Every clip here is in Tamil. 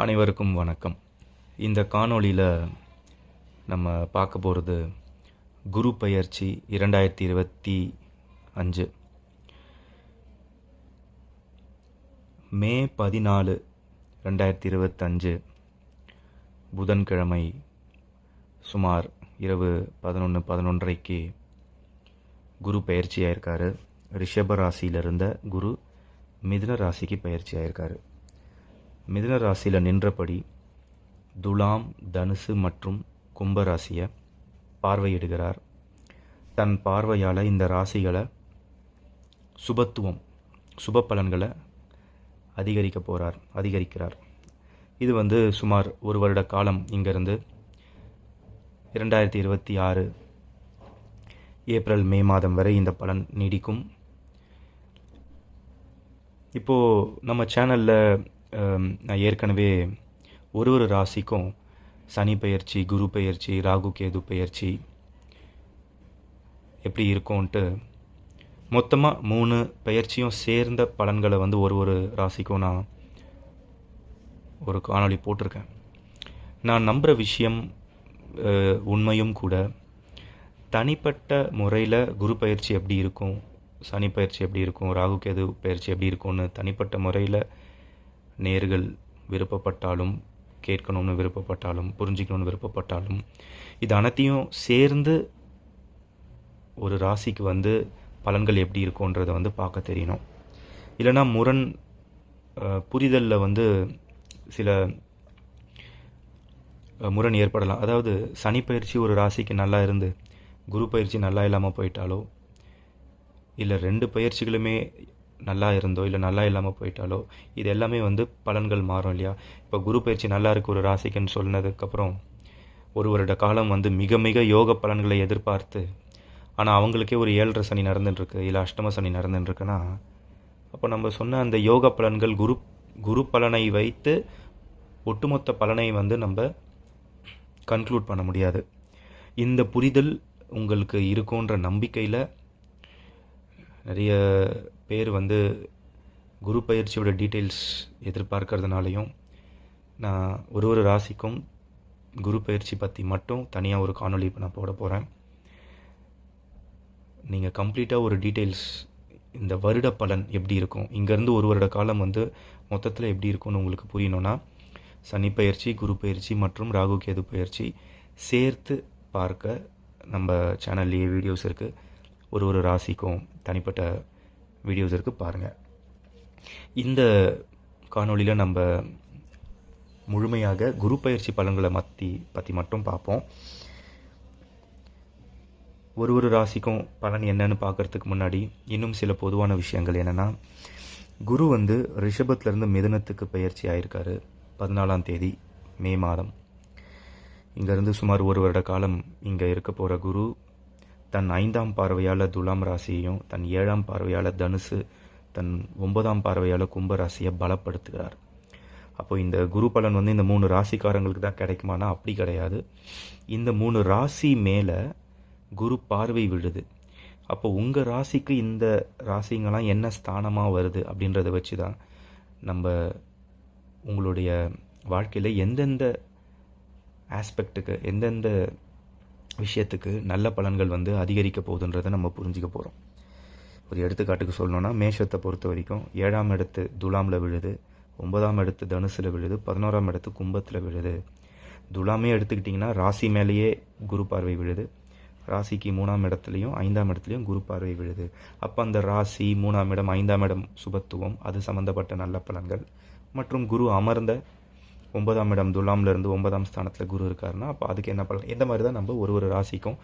அனைவருக்கும் வணக்கம். இந்த காணொளியில் நம்ம பார்க்க போகிறது குரு பயிற்சி இரண்டாயிரத்தி இருபத்தி அஞ்சு. மே பதினாலு ரெண்டாயிரத்தி இருபத்தஞ்சு புதன்கிழமை சுமார் இரவு பதினொன்று பதினொன்றைக்கு குரு பயிற்சி ஆயிருக்காரு ரிஷப ராசியில் இருந்த குரு மிதுன ராசிக்கு பயிற்சி ஆயிருக்காரு மிதுன ராசியில் நின்றபடி துலாம் தனுசு மற்றும் கும்பராசியை பார்வையிடுகிறார். தன் பார்வையால் இந்த ராசிகளை சுபத்துவம் சுப பலன்களை அதிகரிக்க போகிறார் அதிகரிக்கிறார். இது வந்து சுமார் ஒரு வருட காலம் இங்கேருந்து இரண்டாயிரத்தி இருபத்தி ஆறு ஏப்ரல் மே மாதம் வரை இந்த பலன் நீடிக்கும். இப்போது நம்ம சேனலில் நான் ஏற்கனவே ஒரு ஒரு ராசிக்கும் சனி பயிற்சி குரு பயிற்சி ராகு கேது பயிற்சி எப்படி இருக்கும்ன்ட்டு மொத்தமாக மூணு பயிற்சியும் சேர்ந்த பலன்களை வந்து ஒரு ஒரு ராசிக்கும் நான் ஒரு காணொளி போட்டிருக்கேன். நான் நம்புகிற விஷயம் உண்மையும் கூட தனிப்பட்ட முறையில் குரு பயிற்சி எப்படி இருக்கும் சனி பயிற்சி எப்படி இருக்கும் ராகு கேது பயிற்சி எப்படி இருக்கும்னு தனிப்பட்ட முறையில் நேர்கள் விருப்பப்பட்டாலும் கேட்கணும்னு விருப்பப்பட்டாலும் புரிஞ்சிக்கணும்னு விருப்பப்பட்டாலும் இது அனைத்தையும் சேர்ந்து ஒரு ராசிக்கு வந்து பலன்கள் எப்படி இருக்கும்ன்றதை வந்து பார்க்க தெரியணும். இல்லைன்னா முரண் புரிதலில் வந்து சில முரண் ஏற்படலாம். அதாவது சனி பயிற்சி ஒரு ராசிக்கு நல்லா இருந்து குரு பயிற்சி நல்லா இல்லாமல் போயிட்டாலோ இல்லை ரெண்டு பயிற்சிகளுமே நல்லா இருந்தோ இல்லை நல்லா இல்லாமல் போயிட்டாலோ இது எல்லாமே வந்து பலன்கள் மாறும் இல்லையா? இப்போ குரு பயிற்சி நல்லா இருக்கு ஒரு ராசிக்குன்னு சொன்னதுக்கப்புறம் ஒரு வருட காலம் வந்து மிக மிக யோக பலன்களை எதிர்பார்த்து ஆனால் அவங்களுக்கே ஒரு ஏழரை சனி நடந்துட்டுருக்கு இல்லை அஷ்டம சனி நடந்துட்டுருக்குன்னா அப்போ நம்ம சொன்ன அந்த யோக பலன்கள் குரு குரு பலனை வைத்து ஒட்டுமொத்த பலனை வந்து நம்ம கன்க்ளூட் பண்ண முடியாது. இந்த புரிதல் உங்களுக்கு இருக்குன்ற நம்பிக்கையில் நிறைய பேர் வந்து குரு பயிற்சியோட டீட்டெயில்ஸ் எதிர்பார்க்கறதுனாலையும் நான் ஒரு ஒரு ராசிக்கும் குரு பயிற்சி பற்றி மட்டும் தனியாக ஒரு காணொளி இப்போ நான் போட போகிறேன் நீங்கள் கம்ப்ளீட்டாக ஒரு டீட்டெயில்ஸ் இந்த வருட பலன் எப்படி இருக்கும்? இங்கேருந்து ஒரு வருட காலம் வந்து மொத்தத்தில் எப்படி இருக்கும்னு உங்களுக்கு புரியணும்னா சனி பயிற்சி குரு பயிற்சி மற்றும் ராகு கேது பயிற்சி சேர்த்து பார்க்க நம்ம சேனல்லையே வீடியோஸ் இருக்குது ஒரு ஒரு ராசிக்கும் தனிப்பட்ட வீடியோஸ் இருக்குது பாருங்கள் இந்த காணொளியில் நம்ம முழுமையாக குரு பயிற்சி பலன்களை மத்தி பற்றி மட்டும் பார்ப்போம். ஒரு ஒரு ராசிக்கும் பலன் என்னன்னு பார்க்கறதுக்கு முன்னாடி இன்னும் சில பொதுவான விஷயங்கள் என்னென்னா குரு வந்து ரிஷபத்துலேருந்து மிதனத்துக்கு பயிற்சி ஆயிருக்காரு பதினாலாம் தேதி மே மாதம். இங்கேருந்து சுமார் ஒரு வருட காலம் இங்கே இருக்க போகிற குரு தன் ஐந்தாம் பார்வையால் துலாம் ராசியையும் தன் ஏழாம் பார்வையால் தனுசு தன் ஒன்பதாம் பார்வையால் கும்ப ராசியை பலப்படுத்துகிறார். அப்போ இந்த குரு பலன் வந்து இந்த மூணு ராசிக்காரங்களுக்கு தான் கிடைக்குமானா? அப்படி கிடையாது. இந்த மூணு ராசி மேலே குரு பார்வை விழுது. அப்போ உங்கள் ராசிக்கு இந்த ராசிங்கெல்லாம் என்ன ஸ்தானமாக வருது அப்படின்றத வச்சு தான் நம்ம உங்களுடைய வாழ்க்கையில் எந்தெந்த ஆஸ்பெக்ட்டுக்கு எந்தெந்த விஷயத்துக்கு நல்ல பலன்கள் வந்து அதிகரிக்க போகுதுன்றதை நம்ம புரிஞ்சுக்க போகிறோம் ஒரு எடுத்துக்காட்டுக்கு சொல்லணும்னா மேஷத்தை பொறுத்த வரைக்கும் ஏழாம் இடத்து துலாமில் விழுது ஒன்பதாம் இடத்து தனுசில் விழுது பதினோராம் இடத்து கும்பத்தில் விழுது. துலாமே எடுத்துக்கிட்டிங்கன்னா ராசி மேலேயே குரு பார்வை விழுது. ராசிக்கு மூணாம் இடத்துலையும் ஐந்தாம் இடத்துலையும் குரு பார்வை விழுது. அப்போ அந்த ராசி மூணாம் இடம் ஐந்தாம் இடம் சுபத்துவம் அது சம்மந்தப்பட்ட நல்ல பலன்கள். மற்றும் குரு அமர்ந்த ஒன்பதாம் இடம் துலாம்லேருந்து ஒன்பதாம் ஸ்தானத்தில் குரு இருக்காருன்னா அப்போ அதுக்கு என்ன பண்ணலாம் இந்த மாதிரி தான் நம்ம ஒரு ஒரு ராசிக்கும்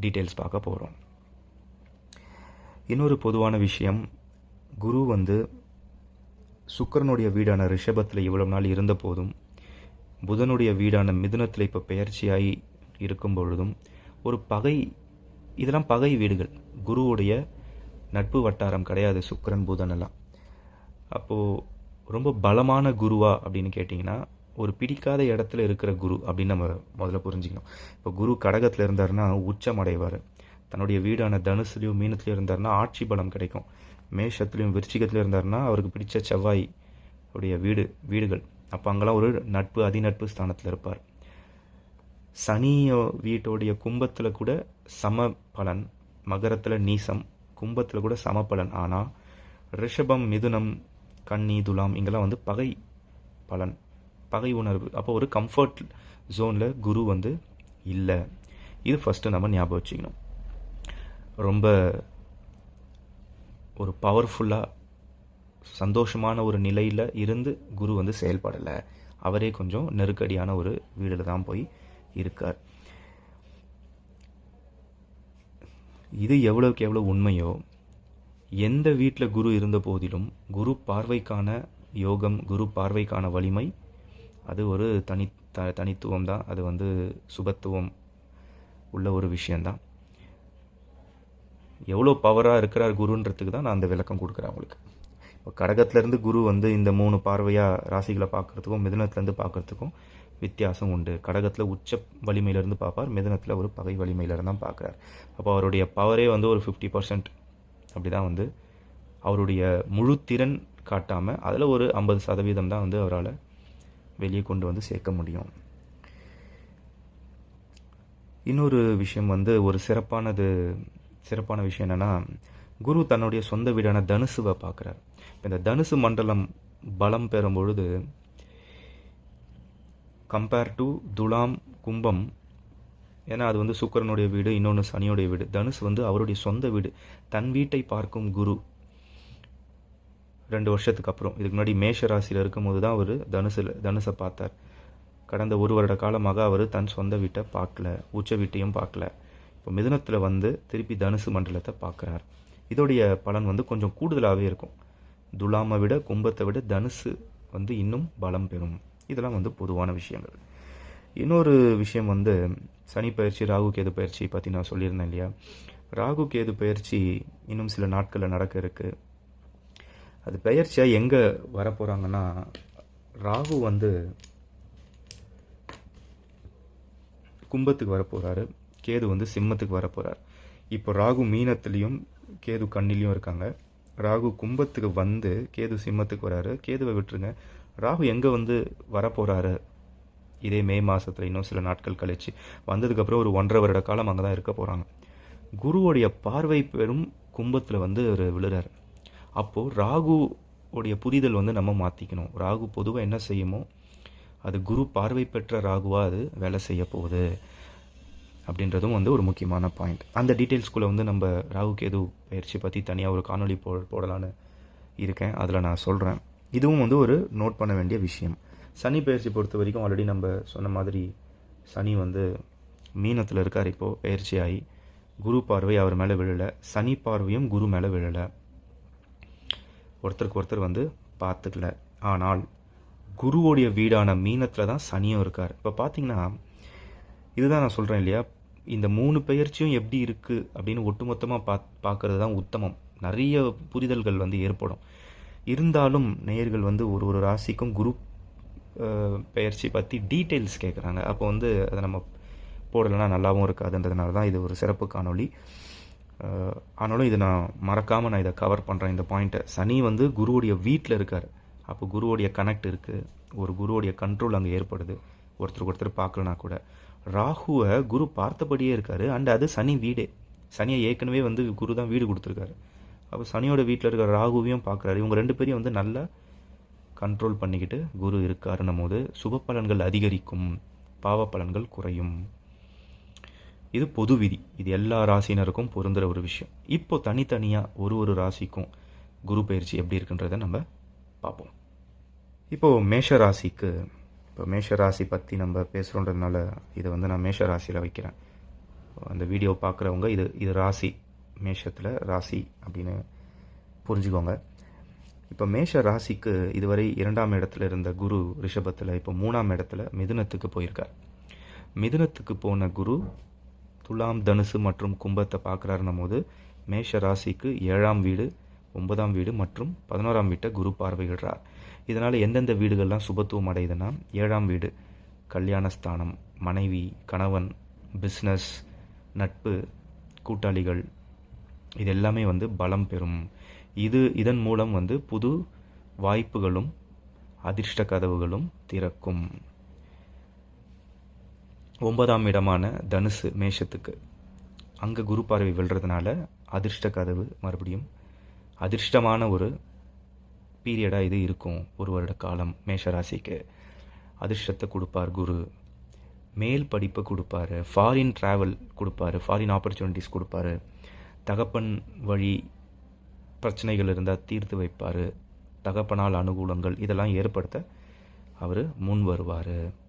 டீட்டெயில்ஸ் பார்க்க போகிறோம் இன்னொரு பொதுவான விஷயம் குரு வந்து சுக்கிரனுடைய வீடான ரிஷபத்தில் இவ்வளவு நாள் இருந்த போதும் புதனுடைய வீடான மிதுனத்தில் இப்போ பெயர்ச்சியாகி இருக்கும் பொழுதும் ஒரு பகை இதெல்லாம் பகை வீடுகள். குருவுடைய நட்பு வட்டாரம் கிடையாது சுக்கரன் புதன் எல்லாம். அப்போது ரொம்ப பலமான குருவா அப்படின்னு கேட்டிங்கன்னா ஒரு பிடிக்காத இடத்துல இருக்கிற குரு அப்படின்னு நம்ம முதல்ல புரிஞ்சுக்கணும். இப்போ குரு கடகத்தில் இருந்தாருன்னா உச்சம் அடைவார். தன்னுடைய வீடான தனுசுலையும் மீனத்துலையும் இருந்தாருன்னா ஆட்சி பலம் கிடைக்கும். மேஷத்துலையும் விருச்சிகத்துலையும் இருந்தாருன்னா அவருக்கு பிடிச்ச செவ்வாய் உடைய வீடு வீடுகள். அப்போ அங்கெல்லாம் ஒரு நட்பு அதிநட்பு ஸ்தானத்தில் இருப்பார். சனி வீட்டோடைய கும்பத்தில் கூட சம பலன் மகரத்தில் நீசம் கும்பத்தில் கூட சம பலன் ஆனால் ரிஷபம் மிதுனம் கன்னி துலாம் இங்கெல்லாம் வந்து பகை பலன். பகை உணர்வு. அப்போ ஒரு கம்ஃபர்ட் ஜோனில் குரு வந்து இல்லை. இது ஃபஸ்ட்டு நம்ம ஞாபகம் வச்சுக்கணும். ரொம்ப ஒரு பவர்ஃபுல்லாக சந்தோஷமான ஒரு நிலையில் இருந்து குரு வந்து செயல்படலை. அவரே கொஞ்சம் நெருக்கடியான ஒரு வீடில் தான் போய் இருக்கார். இது எவ்வளோக்கு எவ்வளோ உண்மையோ எந்த வீட்டில் குரு இருந்த போதிலும் குரு பார்வைக்கான யோகம் குரு பார்வைக்கான வலிமை அது ஒரு தனி த தனித்துவம் தான் அது வந்து சுபத்துவம் உள்ள ஒரு விஷயந்தான் எவ்வளோ பவராக இருக்கிறார் குருன்றதுக்கு தான் நான் அந்த விளக்கம் கொடுக்குறேன் உங்களுக்கு இப்போ கடகத்துலேருந்து குரு வந்து இந்த மூணு பார்வையாக ராசிகளை பார்க்குறதுக்கும் மிதனத்துலேருந்து பார்க்குறதுக்கும் வித்தியாசம் உண்டு. கடகத்தில் உச்ச வலிமையிலேருந்து பார்ப்பார் மிதனத்தில் ஒரு பகை வலிமையிலேருந்து தான் பார்க்குறார். அப்போ அவருடைய பவரே வந்து ஒரு ஃபிஃப்டி பர்சன்ட் அப்படி தான் வந்து அவருடைய முழு திறன் காட்டாமல் அதில் ஒரு ஐம்பது சதவீதம் தான் வந்து அவரால் வெளியே கொண்டு வந்து சேர்க்க முடியும். இன்னொரு விஷயம் வந்து ஒரு சிறப்பானது சிறப்பான விஷயம் என்னென்னா குரு தன்னுடைய சொந்த வீடான தனுசுவை பார்க்குறார். இந்த தனுசு மண்டலம் பலம் பெறும் பொழுது கம்பேர் டு துலாம் கும்பம் ஏன்னா அது வந்து சுக்கரனுடைய வீடு இன்னொன்று சனியோடைய வீடு. தனுஷ் வந்து அவருடைய சொந்த வீடு தன் வீட்டை பார்க்கும் குரு. ரெண்டு வருஷத்துக்கு அப்புறம். இதுக்கு முன்னாடி மேஷ ராசியில் இருக்கும்போது தான் அவர் தனுசில் தனுசை பார்த்தார். கடந்த ஒரு வருட காலமாக அவர் தன் சொந்த வீட்டை பார்க்கல உச்ச வீட்டையும் பார்க்கல. இப்போ மிதுனத்தில் வந்து திருப்பி தனுசு மண்டலத்தை பார்க்குறார். இதோடைய பலன் வந்து கொஞ்சம் கூடுதலாகவே இருக்கும். துலாமை விட கும்பத்தை விட தனுசு வந்து இன்னும் பலம் பெறும். இதெல்லாம் வந்து பொதுவான விஷயங்கள். இன்னொரு விஷயம் வந்து சனி பயிற்சி ராகு கேது பயிற்சி பற்றி நான் சொல்லியிருந்தேன் இல்லையா? ராகு கேது பயிற்சி இன்னும் சில நாட்களில் நடக்க இருக்குது அது பெயர்ச்சியாக எங்கே வரப்போகிறாங்கன்னா ராகு வந்து கும்பத்துக்கு வரப்போகிறாரு கேது வந்து சிம்மத்துக்கு வரப்போகிறார் இப்போ ராகு மீனத்துலேயும் கேது கண்ணிலையும் இருக்காங்க. ராகு கும்பத்துக்கு வந்து கேது சிம்மத்துக்கு வராரு. கேதுவை விட்டுருங்க. ராகு எங்கே வந்து வரப்போகிறாரு இதே மே மாதத்தில் இன்னும் சில நாட்கள் கழிச்சு. வந்ததுக்கப்புறம் ஒரு ஒன்றரை வருட காலம் அங்கே தான் இருக்க போகிறாங்க குருவோடைய பார்வை பெரும் கும்பத்தில் வந்து அவர் விழுறாரு. அப்போது ராகு உடைய புரிதல் வந்து நம்ம மாற்றிக்கணும் ராகு பொதுவாக என்ன செய்யுமோ அது குரு பார்வை பெற்ற ராகுவாக அது வேலை செய்ய போகுது அப்படின்றதும் வந்து ஒரு முக்கியமான பாயிண்ட் அந்த டீட்டெயில்ஸ்குள்ளே வந்து நம்ம ராகு கேது பயிற்சி பற்றி தனியாக ஒரு காணொலி போ போடலான்னு இருக்கேன். அதில் நான் சொல்கிறேன் இதுவும் வந்து ஒரு நோட் பண்ண வேண்டிய விஷயம். சனி பயிற்சி பொறுத்த வரைக்கும் ஆல்ரெடி நம்ம சொன்ன மாதிரி சனி வந்து மீனத்தில் இருக்கார். இப்போது பயிற்சி ஆகி குரு பார்வை அவர் மேலே விழலை. சனி பார்வையும் குரு மேலே விழலை. ஒருத்தருக்கு ஒருத்தர் வந்து பார்த்துக்கல. ஆனால் குருவோடைய வீடான மீனத்தில் தான் சனியும் இருக்கார். இப்போ பார்த்தீங்கன்னா இதுதான் நான் சொல்கிறேன் இல்லையா? இந்த மூணு பெயர்ச்சியும் எப்படி இருக்குது அப்படின்னு ஒட்டுமொத்தமாக பா பார்க்கறது தான் உத்தமம். நிறைய புரிதல்கள் வந்து ஏற்படும். இருந்தாலும் நேயர்கள் வந்து ஒரு ஒரு ராசிக்கும் குரு பெயர்ச்சி பற்றி டீட்டெயில்ஸ் கேட்குறாங்க அப்போ வந்து அதை நம்ம போடலைன்னா நல்லாவும் இருக்காதுன்றதுனால தான் இது ஒரு சிறப்பு காணொளி. ஆனாலும் இதை நான் மறக்காமல் நான் இதை கவர் பண்ணுறேன் இந்த பாயிண்ட்டை சனி வந்து குருவுடைய வீட்டில் இருக்கார். அப்போ குருவுடைய கனெக்ட் இருக்குது ஒரு குருவுடைய கண்ட்ரோல் அங்கே ஏற்படுது. ஒருத்தருக்கு ஒருத்தர் பார்க்கலனா கூட. ராகுவை குரு பார்த்தபடியே இருக்கார். அண்ட் அது சனி வீடே. சனியை ஏற்கனவே வந்து குரு தான் வீடு கொடுத்துருக்காரு. அப்போ சனியோட வீட்டில் இருக்கிற ராகுவையும் பார்க்குறாரு. இவங்க ரெண்டு பேரையும் வந்து நல்லா கண்ட்ரோல் பண்ணிக்கிட்டு குரு இருக்காருன்னும் போது சுப பலன்கள் அதிகரிக்கும். பாவ பலன்கள் குறையும். இது பொது விதி இது எல்லா ராசினருக்கும் பொருந்துகிற ஒரு விஷயம். இப்போ தனித்தனியாக ஒரு ஒரு ராசிக்கும் குரு பயிற்சி எப்படி இருக்குன்றதை நம்ம பார்ப்போம். இப்போது மேஷ ராசிக்கு இப்போ மேஷ ராசி பற்றி நம்ம பேசுகிறோன்றதுனால இதை வந்து நான் மேஷ ராசியில் வைக்கிறேன். அந்த வீடியோ பார்க்குறவங்க இது இது ராசி மேஷத்தில் ராசி அப்படின்னு புரிஞ்சுக்கோங்க. இப்போ மேஷ ராசிக்கு இதுவரை இரண்டாம் இடத்துல இருந்த குரு ரிஷபத்தில் இப்போ மூணாம் இடத்துல மிதுனத்துக்கு போயிருக்கார். மிதுனத்துக்கு போன குரு துலாம் தனுசு மற்றும் கும்பத்தை பார்க்குறாருன்னும் போது மேஷ ராசிக்கு ஏழாம் வீடு ஒன்பதாம் வீடு மற்றும் பதினோராம் வீட்டை குரு பார்வையிடுறார். இதனால் எந்தெந்த வீடுகள்லாம் சுபத்துவம் அடையுதுன்னா ஏழாம் வீடு கல்யாணஸ்தானம் மனைவி கணவன் பிஸ்னஸ் நட்பு கூட்டாளிகள் இது எல்லாமே வந்து பலம் பெறும். இது இதன் மூலம் வந்து புது வாய்ப்புகளும் அதிர்ஷ்ட கதவுகளும் திறக்கும். ஒன்பதாம் இடமான தனுசு மேஷத்துக்கு அங்கே குரு பார்வை விழுறதுனால அதிர்ஷ்ட கதவு மறுபடியும் அதிர்ஷ்டமான ஒரு பீரியடாக இது இருக்கும். ஒரு வருட காலம் மேஷராசிக்கு அதிர்ஷ்டத்தை கொடுப்பார் குரு. மேல் படிப்பை கொடுப்பாரு. ஃபாரின் ட்ராவல் கொடுப்பாரு. ஃபாரின் ஆப்பர்ச்சுனிட்டிஸ் கொடுப்பாரு. தகப்பன் வழி பிரச்சனைகள் இருந்தால் தீர்த்து வைப்பார். தகப்பனால் அனுகூலங்கள் இதெல்லாம் ஏற்படுத்த அவர் முன் வருவார்.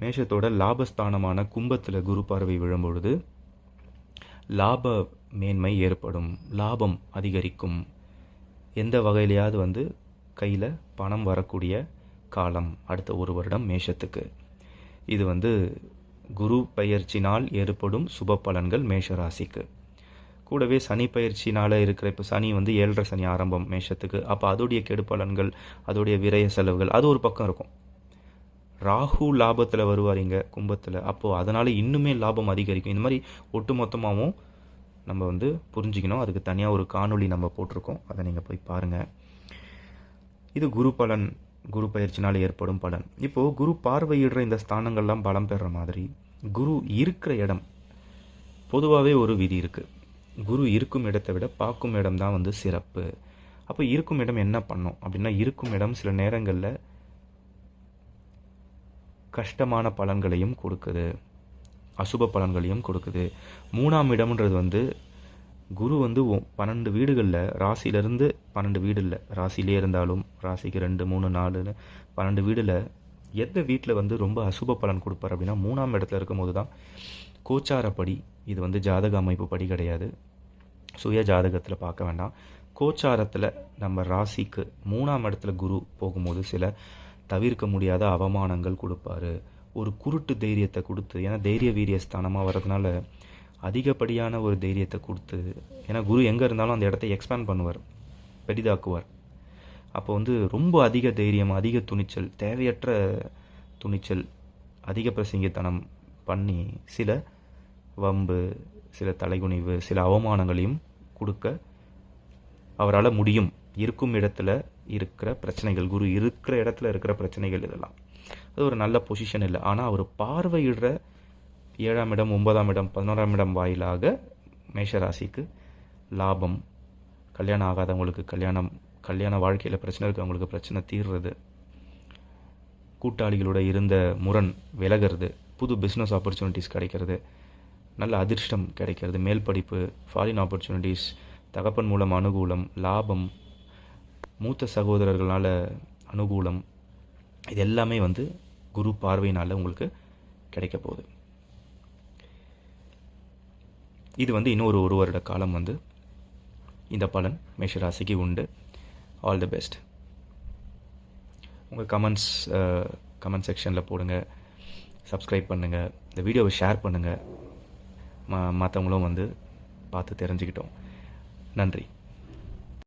மேஷத்தோட லாபஸ்தானமான கும்பத்தில் குரு பார்வை விழும்பொழுது லாப மேன்மை ஏற்படும் லாபம் அதிகரிக்கும். எந்த வகையிலையாவது வந்து கையில் பணம் வரக்கூடிய காலம் அடுத்த ஒரு வருடம் மேஷத்துக்கு. இது வந்து குரு பயிற்சினால் ஏற்படும் சுப பலன்கள் மேஷ ராசிக்கு. கூடவே சனி பயிற்சினால் இருக்கிற இப்போ சனி வந்து ஏழரை சனி ஆரம்பம் மேஷத்துக்கு. அப்போ அதோடைய கெடு பலன்கள் அதோடைய விரய செலவுகள் அது ஒரு பக்கம் இருக்கும். ராகு லாபத்தில் வருவார் இங்கே கும்பத்தில். அப்போது அதனால் இன்னுமே லாபம் அதிகரிக்கும். இந்த மாதிரி ஒட்டு மொத்தமாகவும் நம்ம வந்து புரிஞ்சுக்கணும். அதுக்கு தனியாக ஒரு காணொளி நம்ம போட்டிருக்கோம். அதை நீங்கள் போய் பாருங்கள் இது குரு பலன். குரு பயிற்சினால் ஏற்படும் பலன். இப்போது குரு பார்வையிடுற இந்த ஸ்தானங்கள்லாம் பலம் பெறுற மாதிரி குரு இருக்கிற இடம் பொதுவாகவே ஒரு விதி இருக்குது குரு இருக்கும் இடத்தை விட பார்க்கும் இடம் தான் வந்து சிறப்பு. அப்போ இருக்கும் இடம் என்ன பண்ணும் அப்படின்னா இருக்கும் இடம் சில நேரங்களில் கஷ்டமான பலன்களையும் கொடுக்குது. அசுப பலன்களையும் கொடுக்குது. மூணாம் இடம்ன்றது வந்து குரு வந்து பன்னெண்டு வீடுகளில் ராசியிலேருந்து பன்னெண்டு வீடு இல்லை ராசியிலே இருந்தாலும் ராசிக்கு ரெண்டு மூணு நாலுன்னு பன்னெண்டு வீடில் எந்த வீட்டில் வந்து ரொம்ப அசுப பலன் கொடுப்பார் அப்படின்னா மூணாம் இடத்துல இருக்கும்போது தான் கோச்சாரப்படி இது வந்து ஜாதக அமைப்பு படி கிடையாது. சுய ஜாதகத்தில் பார்க்க வேண்டாம். கோச்சாரத்தில் நம்ம ராசிக்கு மூணாம் இடத்துல குரு போகும்போது சில தவிர்க்க முடியாத அவமானங்கள் கொடுப்பாரு. ஒரு குருட்டு தைரியத்தை கொடுத்து ஏன்னா தைரிய வீரிய ஸ்தானமாக வர்றதுனால அதிகப்படியான ஒரு தைரியத்தை கொடுத்து ஏன்னா குரு எங்கே இருந்தாலும் அந்த இடத்த எக்ஸ்பேண்ட் பண்ணுவார் பெரிதாக்குவார். அப்போ வந்து ரொம்ப அதிக தைரியம் அதிக துணிச்சல் தேவையற்ற துணிச்சல் அதிக பிரசங்கித்தனம் பண்ணி சில வம்பு சில தலைகுனிவு சில அவமானங்களையும் கொடுக்க அவரால் முடியும். இருக்கும் இடத்துல இருக்கிற பிரச்சனைகள் குரு இருக்கிற இடத்துல இருக்கிற பிரச்சனைகள் இதெல்லாம். அது ஒரு நல்ல பொசிஷன் இல்லை. ஆனால் அவர் பார்வையிடுற ஏழாம் இடம் ஒன்பதாம் இடம் பதினோராம் இடம் வாயிலாக மேஷராசிக்கு லாபம் கல்யாணம் ஆகாதவங்களுக்கு கல்யாணம் கல்யாண வாழ்க்கையில் பிரச்சனை இருக்கவங்களுக்கு பிரச்சனை தீர்றது கூட்டாளிகளோட இருந்த முரண் விலகிறது புது பிஸ்னஸ் ஆப்பர்ச்சுனிட்டிஸ் கிடைக்கிறது நல்ல அதிர்ஷ்டம் கிடைக்கிறது மேல் படிப்பு ஃபாரின் ஆப்பர்ச்சுனிட்டிஸ் தகப்பன் மூலம் அனுகூலம் லாபம் மூத்த சகோதரர்களால் அனுகூலம் இது எல்லாமே வந்து குரு பார்வையினால் உங்களுக்கு கிடைக்க போகுது. இது வந்து இன்னொரு ஒரு வருட காலம் வந்து இந்த பலன் மேஷராசிக்கு உண்டு. ஆல் தி பெஸ்ட் உங்கள் கமெண்ட்ஸ் கமெண்ட் செக்ஷனில் போடுங்க. சப்ஸ்கிரைப் பண்ணுங்கள் இந்த வீடியோவை ஷேர் பண்ணுங்கள் ம மற்றவங்களும் வந்து பார்த்து தெரிஞ்சுக்கிட்டோம். நன்றி.